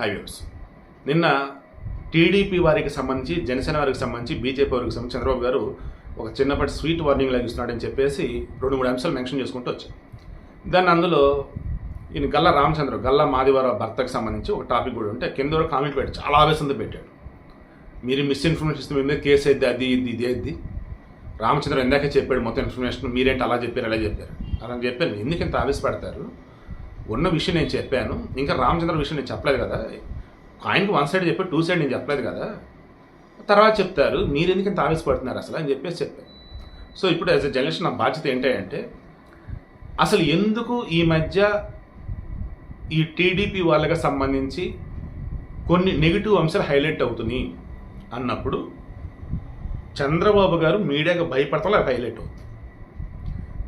Highways నిన్న TDP వారికి సంబంధించి జనసేన వారికి సంబంధించి బీజేపీ వారికి సంబంధించి చంద్రబాబు గారు ఒక చిన్నప్పటి స్వీట్ వార్నింగ్ లాగిస్తున్నాడని చెప్పేసి రెండు మూడు అంశాలు మెన్షన్ చేసుకుంటూ వచ్చాయి దాన్ని అందులో ఈయన గల్లా రామచంద్ర గల్లా మాదివార భర్తకు సంబంధించి ఒక టాపిక్ కూడా ఉంటే కింద వరకు కామెంట్ పెట్టాడు చాలా ఆవేశంతో పెట్టాడు మీరు మిస్ఇన్ఫర్మేషన్ ఇస్తే మీద కేసు అయితే అది ఇది ఇది అది రామచంద్ర ఇందాకే చెప్పాడు మొత్తం ఇన్ఫర్మేషన్ మీరేంటి అలా చెప్పారు అలా చెప్పారు. అలా చెప్పాను ఎందుకు ఇంత ఆవేశపడతారు? ఉన్న విషయం నేను చెప్పాను. ఇంకా రామచంద్ర విషయం నేను చెప్పలేదు కదా. ఆయనకు వన్ సైడ్ చెప్పి టూ సైడ్ నేను చెప్పలేదు కదా. తర్వాత చెప్తారు మీరు ఎందుకు ఇంత ఆవేశపడుతున్నారు అసలు? అని చెప్పేసి చెప్పారు. సో ఇప్పుడు యాజ్ ఎ జర్నలిస్ట్ నా బాధ్యత ఏంటంటే అసలు ఎందుకు ఈ మధ్య ఈ టీడీపీ వాళ్ళకి సంబంధించి కొన్ని నెగిటివ్ అంశాలు హైలైట్ అవుతున్నాయి అన్నప్పుడు చంద్రబాబు గారు మీడియాకు భయపడతా హైలైట్ అవుతుంది.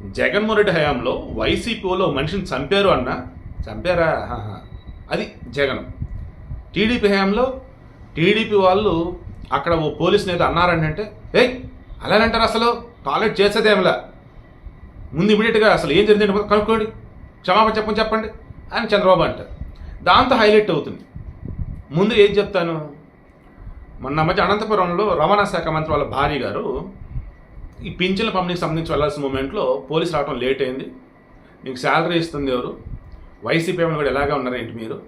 జగన్మోహన్ రెడ్డి హయాంలో వైసీపీలో మనిషిని చంపారు అన్న. చంపారా? అది జగన్. టీడీపీ హయాంలో టీడీపీ వాళ్ళు అక్కడ ఓ పోలీస్ నేత అన్నారంటే ఏయ్ అలానంటారు అసలు? టాయిలెట్ చేసేదేమిలా ముందు ఇమీడియట్గా అసలు ఏం జరిగిందంటే కనుక్కోండి. క్షమాపణ చెప్పని చెప్పండి. అని చంద్రబాబు అంటారు. దాంతో హైలైట్ అవుతుంది. ముందు ఏం చెప్తాను? మొన్న మధ్య అనంతపురంలో రవాణా శాఖ మంత్రి వాళ్ళ భార్య గారు ఈ పింఛన్ల పంపిణీకి సంబంధించి వెళ్ళాల్సిన మూమెంట్లో పోలీసు రావడం లేట్ అయింది. మీకు శాలరీ ఇస్తుంది ఎవరు? వైసీపీ ఏమైనా కూడా ఎలాగా ఉన్నారేంటి మీరు?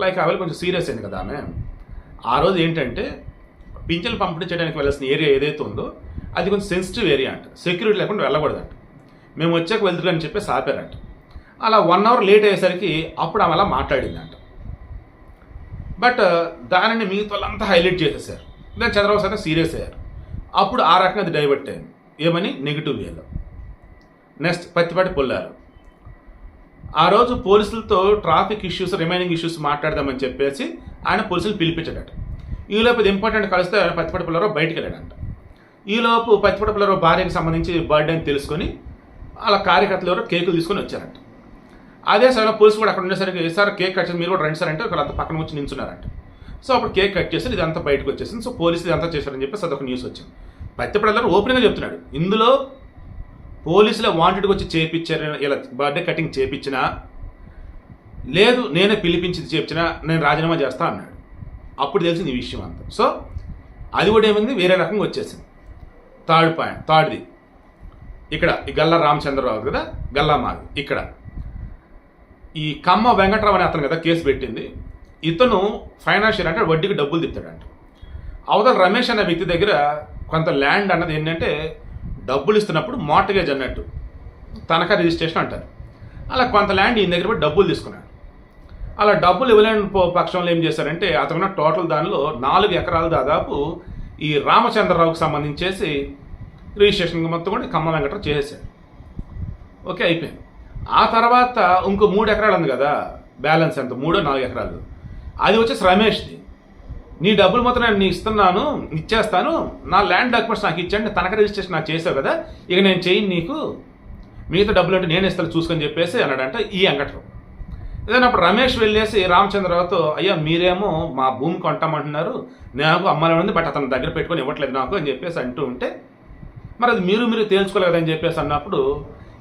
లైక్ అవి కొంచెం సీరియస్ అయింది కదా ఆమె. ఆ రోజు ఏంటంటే పింఛన్లు పంపిణీ చేయడానికి వెళ్ళాల్సిన ఏరియా ఏదైతే ఉందో అది కొంచెం సెన్సిటివ్ ఏరియా అంట. సెక్యూరిటీ లేకుండా వెళ్ళకూడదంట. మేము వచ్చాక వెళ్తురు చెప్పేసి ఆపారంట. అలా వన్ అవర్ లేట్ అయ్యేసరికి అప్పుడు ఆమె అలా మాట్లాడిందంట. బట్ uh, దానిని మిగతా వాళ్ళంతా హైలైట్ చేసేసారు. దాని చంద్రబాబు సార్ సీరియస్ అయ్యారు. అప్పుడు ఆ రకంగా అది డైవర్ట్ అయింది. ఏమని? నెగిటివ్ వేలో నెక్స్ట్ పత్తిపాటి పుల్లారు. ఆ రోజు పోలీసులతో ట్రాఫిక్ ఇష్యూస్ రిమైనింగ్ ఇష్యూస్ మాట్లాడదామని చెప్పేసి ఆయన పోలీసులు పిలిపించాడట. ఈలోపు ఇది ఇంపార్టెంట్ కలిస్తే ఆయన పత్తిపాటి పుల్లారావు బయటికి వెళ్ళాడంట. ఈలోపు పత్తిపాటి పుల్లారావు భార్యకి సంబంధించి బర్త్డే అని తెలుసుకొని వాళ్ళ కార్యకర్తలు ఎవరో కేకులు తీసుకొని వచ్చారంట. అదే సమయంలో పోలీసు కూడా అక్కడ ఉండేసరికి సార్ కేక్ కట్ చేసి మీరు కూడా రండి సార్ అంటే వాళ్ళంతా పక్కన వచ్చి నించున్నారంట. సో అప్పుడు కేక్ కట్ చేసి ఇదంతా బయటకు వచ్చేసింది. సో పోలీసులు ఇదంతా చేశారని చెప్పేసి అదొక న్యూస్ వచ్చింది. పత్తిపడలో ఓపెన్గా చెప్తున్నాడు. ఇందులో పోలీసుల వాంటెడ్కి వచ్చి చేపించారు. ఇలా బర్త్డే కటింగ్ చేపించినా లేదు నేనే పిలిపించి చేపించినా నేను రాజీనామా చేస్తా అన్నాడు. అప్పుడు తెలిసింది ఈ విషయం అంతా. సో అది కూడా ఏమైంది? వేరే రకంగా వచ్చేసింది. థర్డ్ పాయింట్ థర్డ్ది ఇక్కడ ఈ గల్లా రామచంద్రరావు కదా? గల్లా మాది. ఇక్కడ. ఈ కమ్మ వెంకట్రావు అనే అతను కదా కేసు పెట్టింది. ఇతను ఫైనాన్షియల్ అంటే వడ్డీకి డబ్బులు తిప్పాడంట అవతల రమేష్ అనే వ్యక్తి దగ్గర కొంత ల్యాండ్ అన్నది ఏంటంటే డబ్బులు ఇస్తున్నప్పుడు మార్టగేజ్ అన్నట్టు. తనఖా రిజిస్ట్రేషన్ అంటారు. అలా కొంత ల్యాండ్ ఈయన దగ్గర పెట్టి డబ్బులు తీసుకున్నాడు. అలా డబ్బులు ఇవ్వలేని పో- పక్షంలో ఏం చేశారంటే అతను టోటల్ దానిలో నాలుగు ఎకరాలు దాదాపు ఈ రామచంద్రరావుకు సంబంధించేసి రిజిస్ట్రేషన్ మొత్తం కూడా ఖమ్మం వెంకటరావు చేసేసాడు ఓకే అయిపోయింది. ఆ తర్వాత ఇంకో మూడు ఎకరాలు ఉంది కదా బ్యాలెన్స్ ఎంత? మూడో నాలుగు ఎకరాలు. అది వచ్చేసి రమేష్ది. నీ డబ్బులు మొత్తం నేను నీకు ఇస్తున్నాను ఇచ్చేస్తాను. నా ల్యాండ్ డాక్యుమెంట్స్ నాకు ఇచ్చండి తనఖ రిజిస్ట్రేషన్ నాకు చేసావు కదా ఇక నేను చేయను నీకు. మిగతా డబ్బులు అంటే నేను ఇస్తాను చూసుకొని చెప్పేసి అన్నాడంటే ఈ వెంకటరావు. ఏదైనా అప్పుడు రమేష్ వెళ్ళేసి రామచంద్రరావుతో అయ్యా మీరేమో మా భూమి కొంటామంటున్నారు. నాకు అమ్మాయి ఉంది బట్ అతని దగ్గర పెట్టుకొని ఇవ్వట్లేదు నాకు అని చెప్పేసి అంటూ ఉంటే మరి అది మీరు మీరు తేల్చుకోలేదని చెప్పేసి అన్నప్పుడు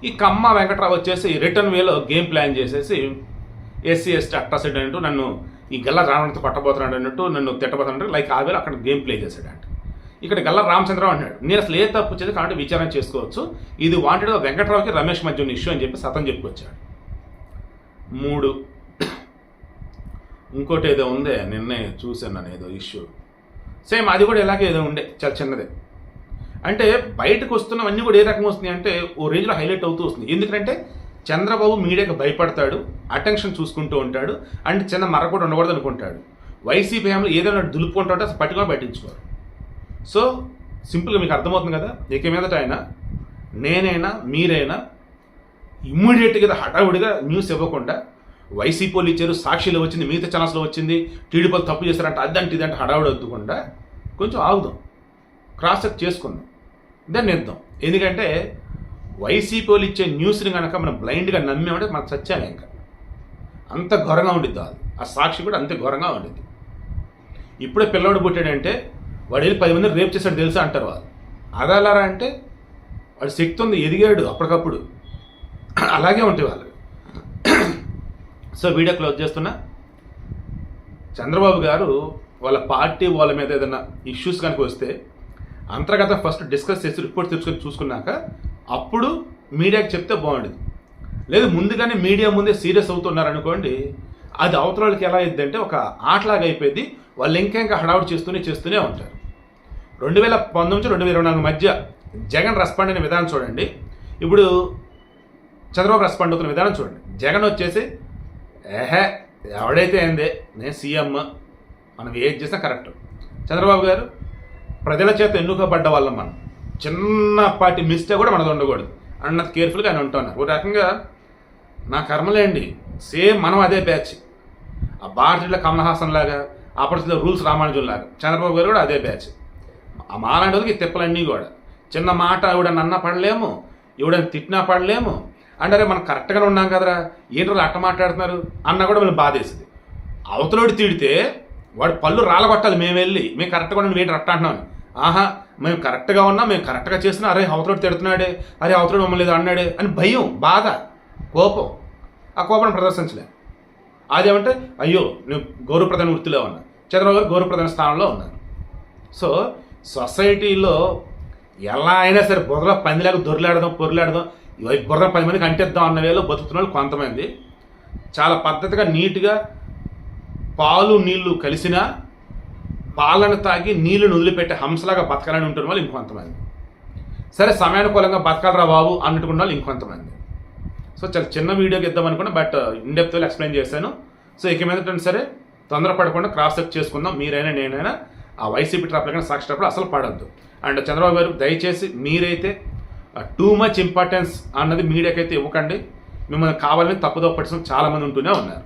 ఈ కమ్మ వెంకట్రావు వచ్చేసి రిటర్న్ వేలో గేమ్ ప్లాన్ చేసేసి ఎస్సీ ఎస్టీ అట్రాసిటీ అంటూ నన్ను ఈ గల్ల రావణతో కొట్టబోతున్నాడు అన్నట్టు నన్ను తిట్టబోతున్నాడు. లైక్ ఆ అక్కడ గేమ్ ప్లే చేశాడంట ఇక్కడ గల్ల రామచంద్రరావు అన్నాడు నేను అసలు ఏ తప్పు చేసి కాబట్టి విచారణ చేసుకోవచ్చు. ఇది వాంటెడ్ వెంకట్రావుకి రమేష్ మధ్య ఉన్న ఇష్యూ అని చెప్పి సతం చెప్పుకొచ్చాడు. మూడు. ఇంకోటి ఏదో ఉందే నిన్నే చూశాను నేను ఏదో ఇష్యూ సేమ్ అది కూడా ఇలాగే ఏదో ఉండే చాలా చిన్నదే. అంటే బయటకు వస్తున్నవన్నీ కూడా ఏ రకంగా వస్తున్నాయి అంటే ఓ రేంజ్లో హైలైట్ అవుతూ వస్తుంది. ఎందుకంటే చంద్రబాబు మీడియాకి భయపడతాడు అటెన్షన్ చూసుకుంటూ ఉంటాడు అంటే చిన్న మర కూడా ఉండకూడదు అనుకుంటాడు. వైసీపీ హయాంలో ఏదైనా దులుపుకుంటూ ఉంటే అసలు పట్టుకొని పట్టించుకోరు. సో సింపుల్గా మీకు అర్థమవుతుంది కదా ఇక మీదట ఆయన నేనైనా మీరైనా ఇమ్మీడియట్గా హడావుడిగా న్యూస్ ఇవ్వకుండా వైసీపీ వాళ్ళు ఇచ్చారు సాక్షిలో వచ్చింది మిగతా ఛానల్స్లో వచ్చింది టీడీపీ తప్పు చేశారంటే అదంటే ఇదంటే హడావుడి వద్దుకుండా కొంచెం ఆగుదాం. క్రాస్ చెక్ చేసుకుందాం. దాన్ని ఇద్దాం. ఎందుకంటే వైసీపీ ఇచ్చే న్యూస్ని కనుక మనం బ్లైండ్గా నమ్మేమంటే మనకు సత్యాలే ఇంకా. అంత ఘోరంగా ఉండిద్ది అది. ఆ సాక్షి కూడా అంతే ఘోరంగా ఉండిద్ది. ఇప్పుడే పిల్లవాడు పుట్టాడంటే వాడు వెళ్ళి పది మంది రేపు చేశాడు తెలుసా అంటారు వాళ్ళు. అదలారా అంటే వాడు శక్తి ఉంది ఎదిగాడు అప్పటికప్పుడు. అలాగే ఉంటాయి వాళ్ళు. సో వీడియో క్లోజ్ చేస్తున్నా. చంద్రబాబు గారు వాళ్ళ పార్టీ వాళ్ళ మీద ఏదైనా ఇష్యూస్ కనుక వస్తే అంతర్గత ఫస్ట్ డిస్కస్ చేసి రిపోర్ట్ తెచ్చుకొని చూసుకున్నాక అప్పుడు మీడియాకి చెప్తే బాగుండేది. లేదు ముందుగానే మీడియా ముందే సీరియస్ అవుతున్నారనుకోండి అది అవతల వాళ్ళకి ఎలా అయింది అంటే ఒక ఆటలాగా అయిపోయింది వాళ్ళు ఇంకా ఇంకా హడావుడి చేస్తూనే చేస్తూనే ఉంటారు. రెండు వేల పంతొమ్మిది నుంచి రెండు వేల ఇరవై నాలుగు మధ్య జగన్ రెస్పాండ్ అయిన విధానం చూడండి. ఇప్పుడు చంద్రబాబు రెస్పాండ్ అవుతున్న విధానం చూడండి. జగన్ వచ్చేసి ఏహే ఎవడైతే ఏందే? నేను సీఎం. మనం ఏది చేసినా కరెక్ట్. చంద్రబాబు గారు ప్రజల చేత ఎన్నుకోబడ్డ వాళ్ళం మనం. చిన్నపాటి మిస్టేక్ కూడా మనది ఉండకూడదు. అన్నది కేర్ఫుల్గా ఆయన ఉంటున్నారు ఒక రకంగా నా కర్మలేండి? సేమ్ మనం అదే బ్యాచ్. ఆ భారతీయుల కమల్ హాసన్ లాగా అప్పటిలో రూల్స్ రామానుజన్ లాగా చంద్రబాబు గారు కూడా అదే బ్యాచ్. ఆ మాలాంటికి తిప్పలన్నీ కూడా. చిన్న మాట ఇవిడని అన్న పడలేము ఇవిడని తిట్టినా పడలేము. అంటే మనం కరెక్ట్గానే ఉన్నాం కదరా? ఏంటి వాళ్ళు అట్ట మాట్లాడుతున్నారు? అన్న కూడా మనం బాధేసింది. అవతలోడు తిడితే వాడు పళ్ళు రాలగొట్టాలి. మేము వెళ్ళి మేము కరెక్ట్గా ఉన్నాం ఏంటి అట్ట అంటున్నాం ఆహా మేము కరెక్ట్గా ఉన్నా మేము కరెక్ట్గా చేసినా అరే అవతలోడు తిడుతున్నాడే అరే అవతలోడు మమ్మల్ని ఏదో అన్నాడే అని భయం బాధ కోపం. ఆ కోపాన్ని ప్రదర్శించలేం. అదేమంటే అయ్యో నేను గౌరవప్రధాన వృత్తిలో ఉన్నా చంద్రబాబు గారు గౌరవప్రధాన స్థానంలో ఉన్నారు. సో సొసైటీలో ఎలా అయినా సరే బుర్ర పందిలాగా దొరిలాడదాం పొరులాడదాం ఇవి బుర్ర పది మందికి అంటిద్దాం అన్న వేలో బతుకుతున్న వాళ్ళు కొంతమంది. చాలా పద్ధతిగా నీట్గా పాలు నీళ్ళు కలిసినా పాలను తాగి నీళ్ళను వదిలిపెట్టే హంసలాగా బతకాలని ఉంటున్న వాళ్ళు ఇంకొంతమంది. సరే సమయానుకూలంగా బతకాలరా బాబు అన్నట్టుకున్న వాళ్ళు ఇంకొంతమంది. సో చాలా చిన్న వీడియోకి ఇద్దాం అనుకున్నా బట్ ఇన్డెప్త్లో ఎక్స్ప్లెయిన్ చేశాను. సో ఇక మీద సరే తొందరపడకుండా క్రాస్ చెక్ చేసుకుందాం. మీరైనా నేనైనా ఆ వైసీపీ ట్రాప్ల కానీ సాక్షి ట్రాప్లో అసలు పడద్దు. అండ్ చంద్రబాబు గారు దయచేసి మీరైతే టూ మచ్ ఇంపార్టెన్స్ అన్నది మీడియాకైతే అయితే ఇవ్వకండి. మిమ్మల్ని కావాలని తప్పుదో పట్టిన చాలామంది ఉంటూనే ఉన్నారు.